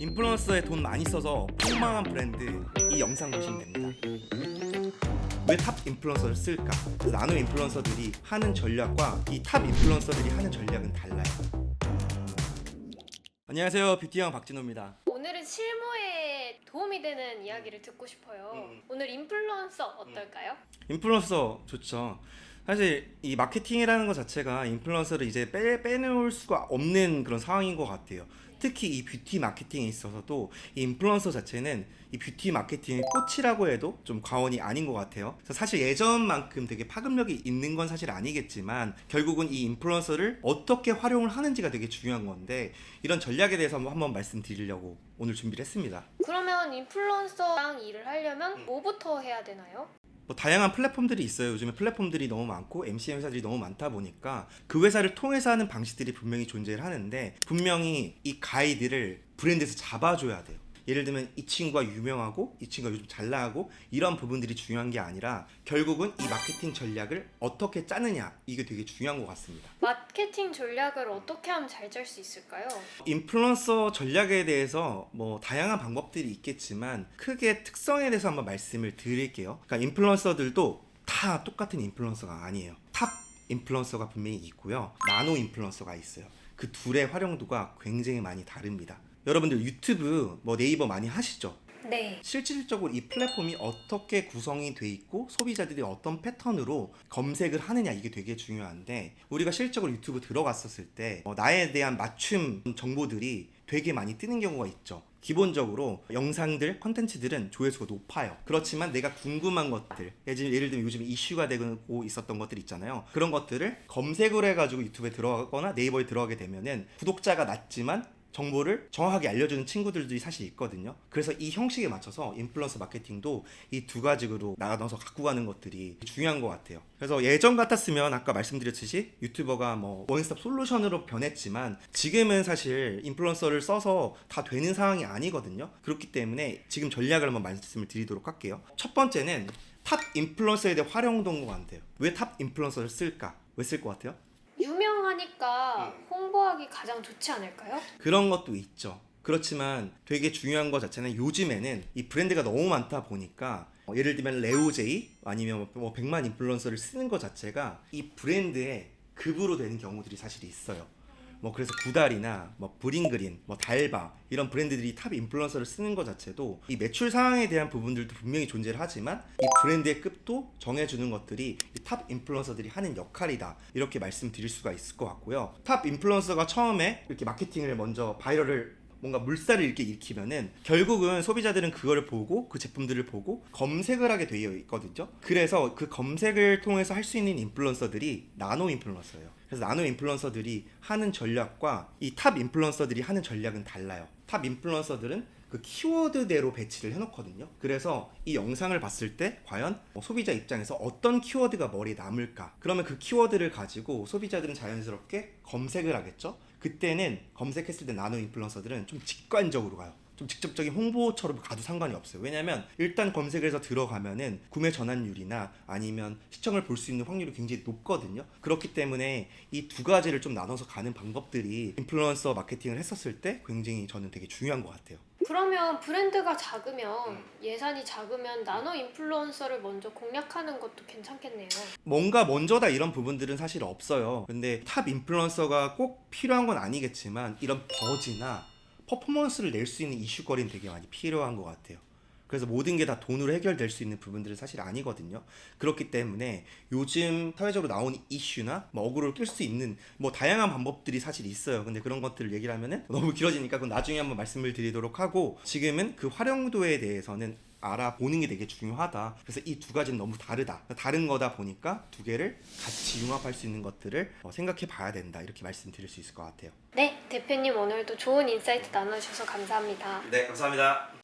인플루언서에 돈 많이 써서 폭망한 브랜드 이 영상 보시면 됩니다. 왜 탑 인플루언서를 쓸까? 그 나노 인플루언서들이 하는 전략과 이 탑 인플루언서들이 하는 전략은 달라요. 안녕하세요 뷰티형 박진호입니다. 오늘은 실무에 도움이 되는 이야기를 듣고 싶어요. 음. 오늘 인플루언서 어떨까요? 인플루언서 좋죠. 사실 이 마케팅이라는 것 자체가 인플루언서를 이제 빼, 빼놓을 수가 없는 그런 상황인 것 같아요. 특히 이 뷰티 마케팅에 있어서도 이 인플루언서 자체는 이 뷰티 마케팅의 꽃이라고 해도 좀 과언이 아닌 것 같아요. 사실 예전만큼 되게 파급력이 있는 건 사실 아니겠지만 결국은 이 인플루언서를 어떻게 활용을 하는지가 되게 중요한 건데 이런 전략에 대해서 한번, 말씀드리려고 오늘 준비를 했습니다. 그러면 인플루언서랑 일을 하려면 음. 뭐부터 해야 되나요? 뭐 다양한 플랫폼들이 있어요. 요즘에 플랫폼들이 너무 많고 MCN 회사들이 너무 많다 보니까 그 회사를 통해서 하는 방식들이 분명히 존재를 하는데 분명히 이 가이드를 브랜드에서 잡아줘야 돼요. 예를 들면 이 친구가 유명하고 이 친구가 요즘 잘 나가고 이런 부분들이 중요한 게 아니라 결국은 이 마케팅 전략을 어떻게 짜느냐 이게 되게 중요한 것 같습니다. 마케팅 전략을 어떻게 하면 잘 짤 수 있을까요? 인플루언서 전략에 대해서 뭐 다양한 방법들이 있겠지만 크게 특성에 대해서 한번 말씀을 드릴게요. 그러니까 인플루언서들도 다 똑같은 인플루언서가 아니에요. 탑 인플루언서가 분명히 있고요. 나노 인플루언서가 있어요. 그 둘의 활용도가 굉장히 많이 다릅니다. 여러분들 유튜브 뭐 네이버 많이 하시죠? 네. 실질적으로 이 플랫폼이 어떻게 구성이 돼 있고 소비자들이 어떤 패턴으로 검색을 하느냐 이게 되게 중요한데 우리가 실질적으로 유튜브 들어갔었을 때 어, 나에 대한 맞춤 정보들이 되게 많이 뜨는 경우가 있죠. 기본적으로 영상들, 컨텐츠들은 조회수가 높아요. 그렇지만 내가 궁금한 것들, 예를 예를 들면 요즘 이슈가 되고 있었던 것들 있잖아요. 그런 것들을 검색을 해가지고 유튜브에 들어가거나 네이버에 들어가게 되면은 구독자가 낮지만 정보를 정확하게 알려주는 친구들이 사실 있거든요. 그래서 이 형식에 맞춰서 인플루언서 마케팅도 이 두 가지로 나눠서 갖고 가는 것들이 중요한 것 같아요. 그래서 예전 같았으면 아까 말씀드렸듯이 유튜버가 뭐 원스톱 솔루션으로 변했지만 지금은 사실 인플루언서를 써서 다 되는 상황이 아니거든요. 그렇기 때문에 지금 전략을 한번 말씀을 드리도록 할게요. 첫 번째는 탑 인플루언서에 대한 활용도인 것 같아요. 왜 탑 인플루언서를 쓸까? 왜 쓸 것 같아요? 유명하니까 음. 홍보하기 가장 좋지 않을까요? 그런 것도 있죠. 그렇지만 되게 중요한 것 자체는 요즘에는 이 브랜드가 너무 많다 보니까 어, 예를 들면 레오제이 아니면 뭐 100만 인플루언서를 쓰는 것 자체가 이 브랜드의 급으로 되는 경우들이 사실 있어요. 뭐 그래서 구달이나 뭐 브링그린, 뭐 달바 이런 브랜드들이 탑 인플루언서를 쓰는 것 자체도 이 매출 상황에 대한 부분들도 분명히 존재를 하지만 이 브랜드의 급도 정해주는 것들이 이탑 인플루언서들이 하는 역할이다 이렇게 말씀드릴 수가 있을 것 같고요. 탑 인플루언서가 처음에 이렇게 마케팅을 먼저 바이럴을 뭔가 물살을 이렇게 일으키면은 결국은 소비자들은 그거를 보고 그 제품들을 보고 검색을 하게 되어 있거든요. 그래서 그 검색을 통해서 할 수 있는 인플루언서들이 나노 인플루언서예요. 그래서 나노 인플루언서들이 하는 전략과 이 탑 인플루언서들이 하는 전략은 달라요. 탑 인플루언서들은 그 키워드대로 배치를 해놓거든요. 그래서 이 영상을 봤을 때 과연 뭐 소비자 입장에서 어떤 키워드가 머리에 남을까? 그러면 그 키워드를 가지고 소비자들은 자연스럽게 검색을 하겠죠. 그때는 검색했을 때 나노 인플루언서들은 좀 직관적으로 가요. 좀 직접적인 홍보처럼 가도 상관이 없어요. 왜냐면 일단 검색을 해서 들어가면은 구매 전환율이나 아니면 시청을 볼 수 있는 확률이 굉장히 높거든요. 그렇기 때문에 이 두 가지를 좀 나눠서 가는 방법들이 인플루언서 마케팅을 했었을 때 굉장히 저는 되게 중요한 것 같아요. 그러면 브랜드가 작으면 음. 예산이 작으면 나노 인플루언서를 먼저 공략하는 것도 괜찮겠네요. 뭔가 먼저다 이런 부분들은 사실 없어요. 근데 탑 인플루언서가 꼭 필요한 건 아니겠지만 이런 버즈나 퍼포먼스를 낼 수 있는 이슈거리는 되게 많이 필요한 것 같아요. 그래서 모든 게 다 돈으로 해결될 수 있는 부분들은 사실 아니거든요. 그렇기 때문에 요즘 사회적으로 나오는 이슈나 뭐 어그로를 끌 수 있는 뭐 다양한 방법들이 사실 있어요. 근데 그런 것들을 얘기를 하면은 너무 길어지니까 그건 나중에 한번 말씀을 드리도록 하고 지금은 그 활용도에 대해서는 알아보는 게 되게 중요하다. 그래서 이 두 가지는 너무 다르다. 다른 거다 보니까 두 개를 같이 융합할 수 있는 것들을 어, 생각해 봐야 된다. 이렇게 말씀드릴 수 있을 것 같아요. 네, 대표님 오늘도 좋은 인사이트 나눠주셔서 감사합니다. 네, 감사합니다.